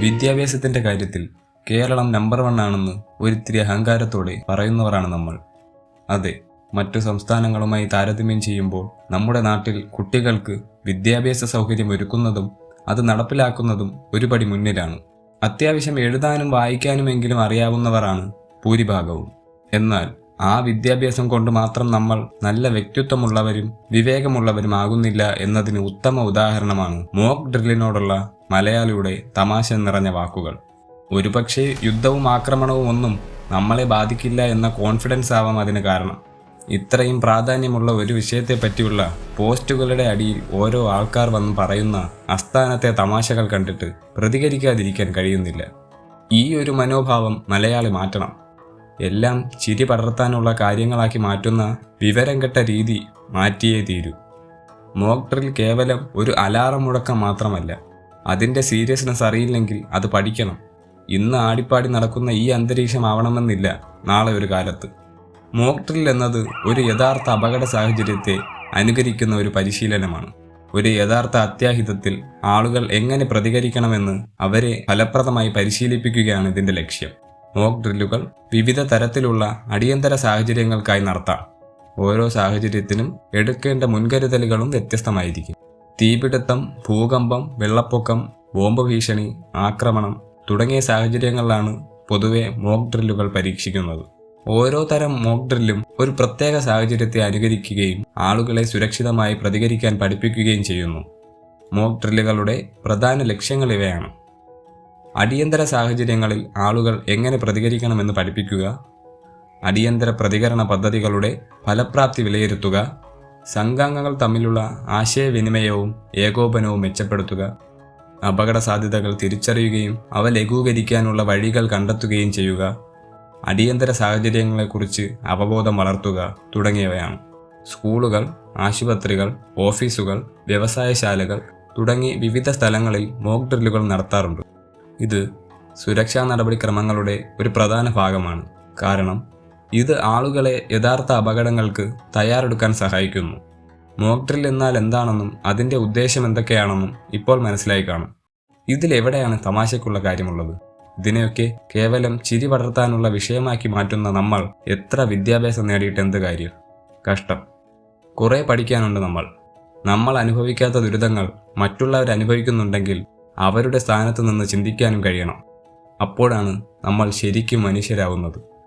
വിദ്യാഭ്യാസത്തിന്റെ കാര്യത്തിൽ Keralam number one ആണെന്ന് ഒരിത്തിരി അഹങ്കാരത്തോടെ പറയുന്നവരാണ് നമ്മൾ. അതെ മറ്റു സംസ്ഥാനങ്ങളുമായി താരതമ്യം ചെയ്യുമ്പോൾ നമ്മുടെ നാട്ടിൽ കുട്ടികൾക്ക് വിദ്യാഭ്യാസ സൗകര്യം ഒരുക്കുന്നതും അത് നടപ്പിലാക്കുന്നതും ഒരുപടി മുന്നിലാണ്. അത്യാവശ്യം എഴുതാനും വായിക്കാനുമെങ്കിലും അറിയാവുന്നവരാണ് ഭൂരിഭാഗവും. എന്നാൽ ആ വിദ്യാഭ്യാസം കൊണ്ട് മാത്രം നമ്മൾ നല്ല വ്യക്തിത്വമുള്ളവരും വിവേകമുള്ളവരും ആകുന്നില്ല എന്നതിന് ഉത്തമ ഉദാഹരണമാണ് മോക്ക് ഡ്രില്ലിനോടുള്ള മലയാളിയുടെ തമാശ നിറഞ്ഞ വാക്കുകൾ. ഒരുപക്ഷെ യുദ്ധവും ആക്രമണവും ഒന്നും നമ്മളെ ബാധിക്കില്ല എന്ന കോൺഫിഡൻസ് ആവാം അതിന് കാരണം. ഇത്രയും പ്രാധാന്യമുള്ള ഒരു വിഷയത്തെ പറ്റിയുള്ള പോസ്റ്റുകളുടെ അടിയിൽ ഓരോ ആൾക്കാർ വന്ന് പറയുന്ന അസ്ഥാനത്തെ തമാശകൾ കണ്ടിട്ട് പ്രതികരിക്കാതിരിക്കാൻ കഴിയുന്നില്ല. ഈ ഒരു മനോഭാവം മലയാളി മാറ്റണം. എല്ലാം ചിരി പടർത്താനുള്ള കാര്യങ്ങളാക്കി മാറ്റുന്ന വിവരം കെട്ട രീതി മാറ്റിയേ തീരൂ. മോക്ട്രിൽ കേവലം ഒരു അലാറം മുഴക്കം മാത്രമല്ല അതിന്റെ സീരിയസ്നെസ് അറിയില്ലെങ്കിൽ അത് പഠിക്കണം. ഇന്ന് ആടിപ്പാടി നടക്കുന്ന ഈ അന്തരീക്ഷം ആവണമെന്നില്ല നാളെ ഒരു കാലത്ത്. മോക്ക് ഡ്രിൽ എന്നത് ഒരു യഥാർത്ഥ അപകട സാഹചര്യത്തെ അനുകരിക്കുന്ന ഒരു പരിശീലനമാണ്. ഒരു യഥാർത്ഥ അത്യാഹിതത്തിൽ ആളുകൾ എങ്ങനെ പ്രതികരിക്കണമെന്ന് അവരെ ഫലപ്രദമായി പരിശീലിപ്പിക്കുകയാണ് ഇതിന്റെ ലക്ഷ്യം. മോക്ക് ഡ്രില്ലുകൾ വിവിധ തരത്തിലുള്ള അടിയന്തര സാഹചര്യങ്ങൾക്കായി നടത്താം. ഓരോ സാഹചര്യത്തിനും എടുക്കേണ്ട മുൻകരുതലുകളും വ്യത്യസ്തമായിരിക്കും. തീപിടുത്തം ഭൂകമ്പം വെള്ളപ്പൊക്കം ബോംബ് ഭീഷണി ആക്രമണം തുടങ്ങിയ സാഹചര്യങ്ങളിലാണ് പൊതുവെ മോക്ക് ഡ്രില്ലുകൾ പരീക്ഷിക്കുന്നത്. ഓരോ തരം മോക്ക് ഡ്രില്ലും ഒരു പ്രത്യേക സാഹചര്യത്തെ അനുകരിക്കുകയും ആളുകളെ സുരക്ഷിതമായി പ്രതികരിക്കാൻ പഠിപ്പിക്കുകയും ചെയ്യുന്നു. മോക്ക് ഡ്രില്ലുകളുടെ പ്രധാന ലക്ഷ്യങ്ങൾ ഇവയാണ്. അടിയന്തര സാഹചര്യങ്ങളിൽ ആളുകൾ എങ്ങനെ പ്രതികരിക്കണമെന്ന് പഠിപ്പിക്കുക. അടിയന്തര പ്രതികരണ പദ്ധതികളുടെ ഫലപ്രാപ്തി വിലയിരുത്തുക. സംഘാംഗങ്ങൾ തമ്മിലുള്ള ആശയവിനിമയവും ഏകോപനവും മെച്ചപ്പെടുത്തുക. അപകട സാധ്യതകൾ തിരിച്ചറിയുകയും അവ ലഘൂകരിക്കാനുള്ള വഴികൾ കണ്ടെത്തുകയും ചെയ്യുക. അടിയന്തര സാഹചര്യങ്ങളെക്കുറിച്ച് അവബോധം വളർത്തുക തുടങ്ങിയവയാണ്. സ്കൂളുകൾ ആശുപത്രികൾ ഓഫീസുകൾ വ്യവസായശാലകൾ തുടങ്ങി വിവിധ സ്ഥലങ്ങളിൽ മോക്ക് ഡ്രില്ലുകൾ നടത്താറുണ്ട്. ഇത് സുരക്ഷാ നടപടിക്രമങ്ങളുടെ ഒരു പ്രധാന ഭാഗമാണ്. കാരണം ഇത് ആളുകളെ യഥാർത്ഥ അപകടങ്ങൾക്ക് തയ്യാറെടുക്കാൻ സഹായിക്കുന്നു. മോക്ക് എന്നാൽ എന്താണെന്നും അതിന്റെ ഉദ്ദേശം എന്തൊക്കെയാണെന്നും ഇപ്പോൾ മനസ്സിലായി കാണും. ഇതിലെവിടെയാണ് തമാശയ്ക്കുള്ള കാര്യമുള്ളത്? ഇതിനെയൊക്കെ കേവലം ചിരി പടർത്താനുള്ള വിഷയമാക്കി മാറ്റുന്ന നമ്മൾ എത്ര വിദ്യാഭ്യാസം നേടിയിട്ട് എന്ത് കാര്യം? കഷ്ടം. കുറേ പഠിക്കാനുണ്ട് നമ്മൾ. നമ്മൾ അനുഭവിക്കാത്ത ദുരിതങ്ങൾ മറ്റുള്ളവർ അനുഭവിക്കുന്നുണ്ടെങ്കിൽ അവരുടെ സ്ഥാനത്ത് നിന്ന് ചിന്തിക്കാനും കഴിയണം. അപ്പോഴാണ് നമ്മൾ ശരിക്കും മനുഷ്യരാവുന്നത്.